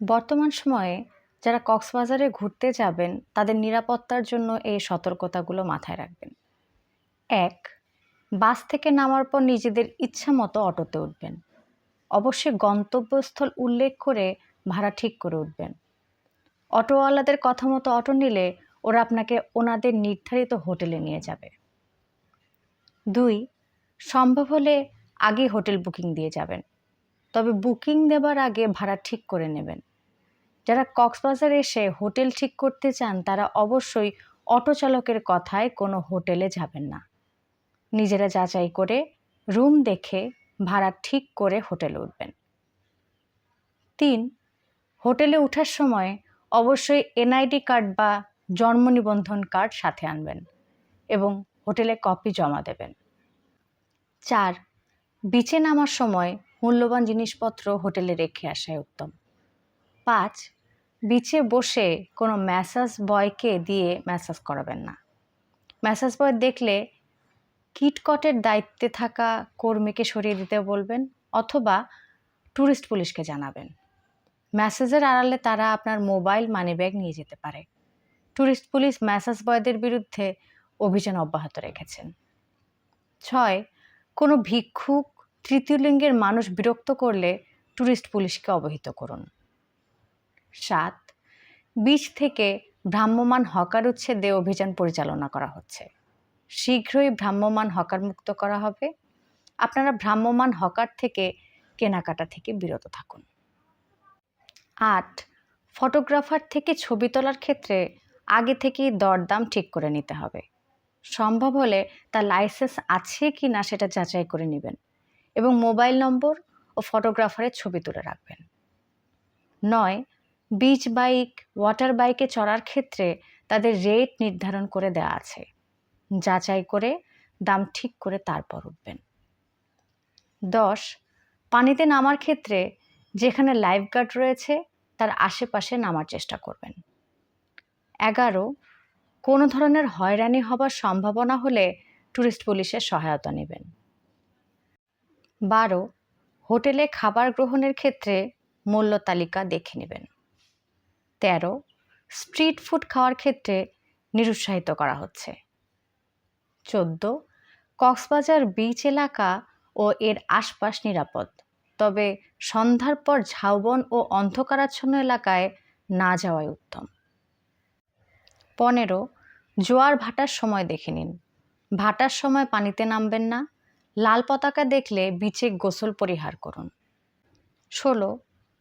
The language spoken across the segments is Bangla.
বর্তমান সময়ে যারা কক্সবাজারে ঘুরতে যাবেন, তাদের নিরাপত্তার জন্য এই সতর্কতাগুলো মাথায় রাখবেন। এক, বাস থেকে নামার পর নিজেদের ইচ্ছা মতো অটোতে উঠবেন। অবশ্যই গন্তব্যস্থল উল্লেখ করে ভাড়া ঠিক করে উঠবেন। অটোওয়ালাদের কথা মতো অটো নিলে ওরা আপনাকে ওনাদের নির্ধারিত হোটেলে নিয়ে যাবে। দুই, সম্ভব হলে আগে হোটেল বুকিং দিয়ে যাবেন। তবে বুকিং দেবার আগে ভাড়া ঠিক করে নেবেন। যারা কক্সবাজার এসে হোটেল ঠিক করতে চান, তারা অবশ্যই অটো চালকের কথায় কোনো হোটেলে যাবেন না। নিজেরা যাচাই করে রুম দেখে ভাড়া ঠিক করে হোটেলে উঠবেন। তিন, হোটেলে ওঠার সময় অবশ্যই এনআইডি কার্ড বা জন্ম নিবন্ধন কার্ড সাথে আনবেন এবং হোটেলে কপি জমা দেবেন। চার, বিচে নামার সময় মূল্যবান জিনিসপত্র হোটেলে রেখে আসাই উত্তম। পাঁচ বিচে বসে কোনো ম্যাসাজ বয়কে দিয়ে ম্যাসাজ করাবেন না। ম্যাসাজ বয় দেখলে কিটকটের দায়িত্বে থাকা কর্মীকে সরিয়ে দিতে বলবেন অথবা ট্যুরিস্ট পুলিশকে জানাবেন। ম্যাসেজের আড়ালে তারা আপনার মোবাইল মানিব্যাগ নিয়ে যেতে পারে। ট্যুরিস্ট পুলিশ ম্যাসাজ বয়দের বিরুদ্ধে অভিযান অব্যাহত রেখেছেন। ছয়, কোনো ভিক্ষুক তৃতীয় লিঙ্গের মানুষ বিরক্ত করলে ট্যুরিস্ট পুলিশকে অবহিত করুন। সাত। বিচ থেকে ভ্রাম্যমান হকার উচ্ছেদে অভিযান পরিচালনা করা হচ্ছে। শীঘ্রই ভ্রাম্যমান হকার মুক্ত করা হবে। আপনারা ভ্রাম্যমান হকার থেকে কেনাকাটা থেকে বিরত থাকুন। আট। ফটোগ্রাফার থেকে ছবি তোলার ক্ষেত্রে আগে থেকেই দরদাম ঠিক করে নিতে হবে। সম্ভব হলে তার লাইসেন্স আছে কি না সেটা যাচাই করে নেবেন এবং মোবাইল নম্বর ও ফটোগ্রাফারের ছবি তুলে রাখবেন। নয়। বিচ বাইক ওয়াটার বাইকে চড়ার ক্ষেত্রে তাদের রেট নির্ধারণ করে দেওয়া আছে। যাচাই করে দাম ঠিক করে তারপর উঠবেন। দশ, পানিতে নামার ক্ষেত্রে যেখানে লাইফগার্ড রয়েছে, তার আশেপাশে নামার চেষ্টা করবেন। এগারো, কোনো ধরনের হয়রানি হবার সম্ভাবনা হলে ট্যুরিস্ট পুলিশের সহায়তা নেবেন। বারো, হোটেলে খাবার গ্রহণের ক্ষেত্রে মূল্য তালিকা দেখে নেবেন। তেরো স্ট্রিট ফুড খাওয়ার ক্ষেত্রে নিরুৎসাহিত করা হচ্ছে। চোদ্দ, কক্সবাজার বিচ এলাকা ও এর আশপাশ নিরাপদ, তবে সন্ধ্যার পর ঝাউবন ও অন্ধকারাচ্ছন্ন এলাকায় না যাওয়াই উত্তম। পনেরো, জোয়ার ভাটার সময় দেখে নিন। ভাটার সময় পানিতে নামবেন না, লাল পতাকা দেখলে বিচে গোসল পরিহার করুন। ষোলো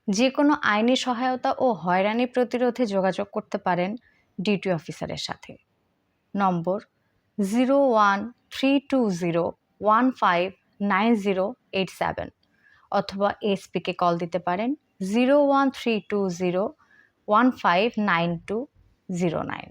যে কোনো আইনি সহায়তা ও হয়রানি প্রতিরোধে যোগাযোগ করতে পারেন ডিউটি অফিসারের সাথে। Number zero one three two zero one five nine zero eight seven অথবা এসপিকে কল দিতে পারেন zero one three two zero one five nine two zero nine